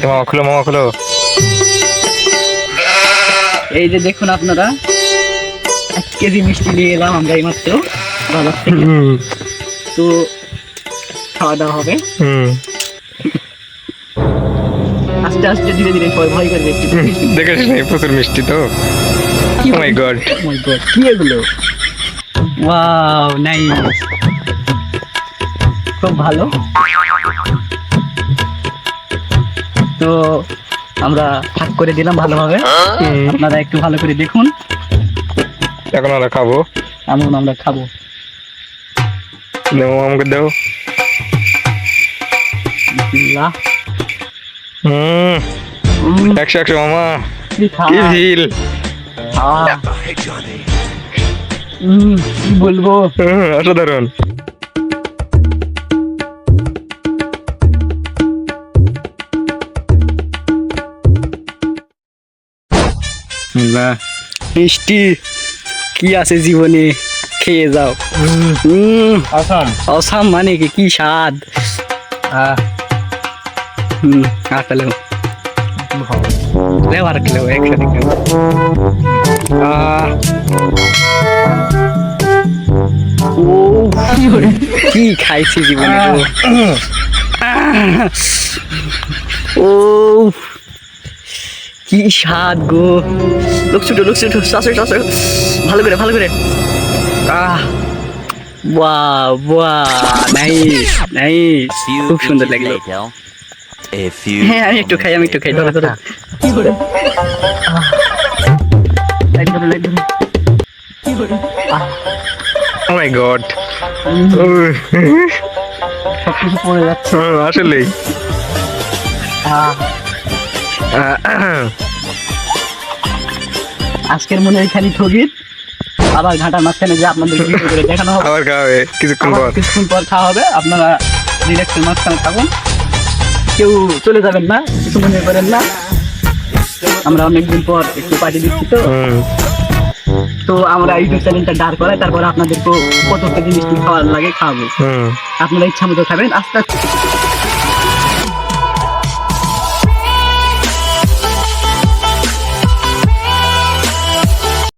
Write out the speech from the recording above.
তো মামা খুলো মামা খুলো। এই যে দেখুন আপনারা এক কেজি মিষ্টি নিয়ে এলাম আমরা এইমাত্র বাজার থেকে। তো খাওয়া দাওয়া হবে। হুম। আস্তে আস্তে ধীরে ধীরে ভয় একটু মিষ্টি। দেখেছিস না প্রচুর মিষ্টি তো। মাই গড my God, কি এগুলো? ওয়াও নাইস খুব ভালো। তো আমরা ভাগ করে দিলাম ভালোভাবে। আপনারা একটু ভালো করে দেখুন। এখন আমরা খাব। এমন আমরা খাব। দেবো আমাকে দেবো। হুম। একশো একশো মামা। কি উম, বলব? হুম, অসাধারণ মিষ্টি কি আছে জীবনে খেয়ে যাও হুম আসাম অসাম মানে কি কি স্বাদ হুম আটালেও লেও আর খেলেও একসাথে খেলেও আহ ও কি খাইছি জীবনে গো আহ, ও কি স্বাদ গো। লোক ছুটো লোক ছুটো শাসো শাসো ভালো করে ভালো করে। আহ বাহ বাহ নাইস নাইস খুব সুন্দর লাগল। হ্যাঁ আমি একটু খাই আমি একটু খাই ধরো ধরো। কি করে? লাইট ধরো লাইট ধরো। কি করে? ও মাই গড সব কিছু পড়ে যাচ্ছে। আসলেই। আজকের মনে হয় খালি ঠগিত আবার ঘাটার মাঝখানে যে আপনাদের ভিডিও করে দেখানো হবে। আবার খাওয়াবে কিছুক্ষণ পর। কিছুক্ষণ পর খাওয়া হবে। আপনারা রিল্যাক্সের মাঝখানে থাকুন। কেউ চলে যাবেন না কিছু মনে করেন না। আমরা অনেকদিন পর একটু পার্টি দিচ্ছি তো। তো আমরা ইউটিউব চ্যানেলটা দাঁড় করাই তারপর আপনাদেরকে কত কেজি মিষ্টি খাওয়ার লাগে খাওয়াবো। আপনারা ইচ্ছা মতো খাবেন। আস্তে আস্তে